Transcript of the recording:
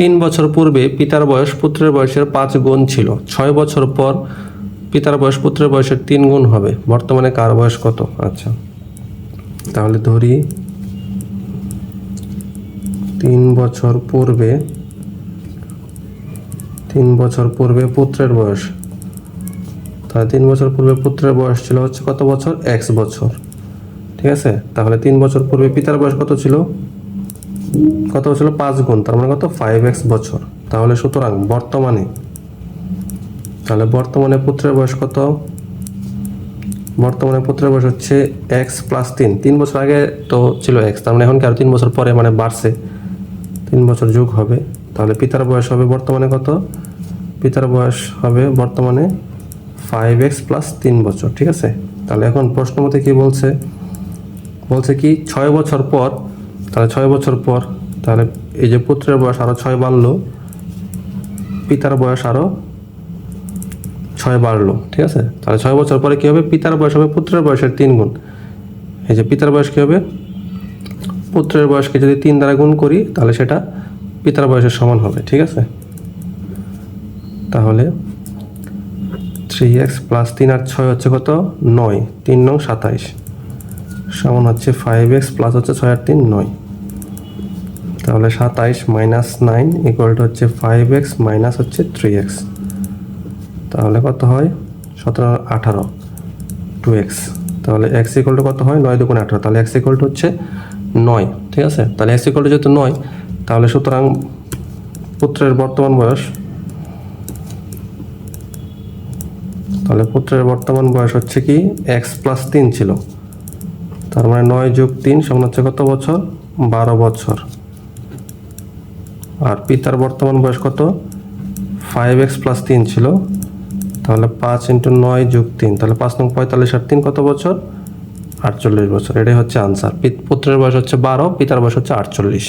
তিন বছর পূর্বে পিতার বয়স পুত্রের বয়সের পাঁচ গুণ ছিল। ছয় বছর পর পিতার বয়স পুত্রের বয়সের তিন গুণ হবে। বর্তমানে কার বয়স কত? আচ্ছা। তাহলে ধরি। তিন বছর পূর্বে, তিন বছর পূর্বে পুত্রের বয়স। তাহলে তিন বছর পূর্বে পুত্রের বয়স ছিল হচ্ছে কত বছর? এক্স বছর। ঠিক আছে? তাহলে তিন বছর পূর্বে পিতার বয়স কত ছিল? কত ছিল? পাঁচ গুণ, তার মানে কত? ফাইভ এক্স বছর। তাহলে সুতরাং বর্তমানে, তাহলে বর্তমানে পুত্রের বয়স কত? বর্তমানে পুত্রের বয়স হচ্ছে এক্স প্লাস তিন। তিন বছর আগে তো ছিল এক্স তার মানে এখন কি আরও তিন বছর পরে মানে বাড়ছে। তিন বছর যোগ হবে। তাহলে পিতার বয়স হবে বর্তমানে কত? পিতার বয়স হবে বর্তমানে ফাইভ এক্স প্লাস তিন বছর, ঠিক আছে? তাহলে এখন প্রশ্ন মতে কি বলছে? বলছে কি, ছয় বছর পর তাহলে ছয় বছর পর, তাহলে এই যে পুত্রের বয়স আরও ছয় বাড়লো, পিতার বয়স আরও ছয় বাড়লো, ঠিক আছে? তাহলে ছয় বছর পরে কী হবে? পিতার বয়স হবে পুত্রের বয়সের তিন গুণ। এই যে পিতার বয়স কী হবে? পুত্রের বয়সকে যদি তিন দ্বারা গুণ করি, তাহলে সেটা পিতার বয়সের সমান হবে, ঠিক আছে? তাহলে থ্রি এক্স প্লাস তিন আর ছয় হচ্ছে কত? নয়। তিন নং সাতাইশ। সমান হচ্ছে ফাইভ এক্স প্লাস হচ্ছে ছয় আর তিন, নয়। তাহলে সাতাইশ মাইনাস নাইন ইকুয়াল টু হচ্ছে ফাইভ এক্স মাইনাস হচ্ছে থ্রি এক্স তাহলে কত হয়? সতেরো, আঠারো টু এক্স তাহলে এক্স ইকুয়াল টু কত হয়? নয় দুগুণ আঠারো। তাহলে এক্স ইকুয়াল টু হচ্ছে নয়, ঠিক আছে? তাহলে এক্স ইকুয়াল টু যেহেতু নয়, তাহলে সুতরাং পুত্রের বর্তমান বয়স, তাহলে পুত্রের বর্তমান বয়স হচ্ছে কি? এক্স প্লাস তিন ছিল। তার মানে নয় যোগ তিন সমান হচ্ছে কত বছর? বারো বছর। আর পিতার বর্তমান বয়স কত? ফাইভ এক্স প্লাস তিন ছিল। তাহলে পাঁচ ইন্টু নয় যোগ তিন, তাহলে পাঁচ নং পঁয়তাল্লিশ আর তিন কত বছর? আটচল্লিশ বছর। এটাই হচ্ছে আনসার পুত্রের বয়স হচ্ছে বারো, পিতার বয়স হচ্ছে আটচল্লিশ।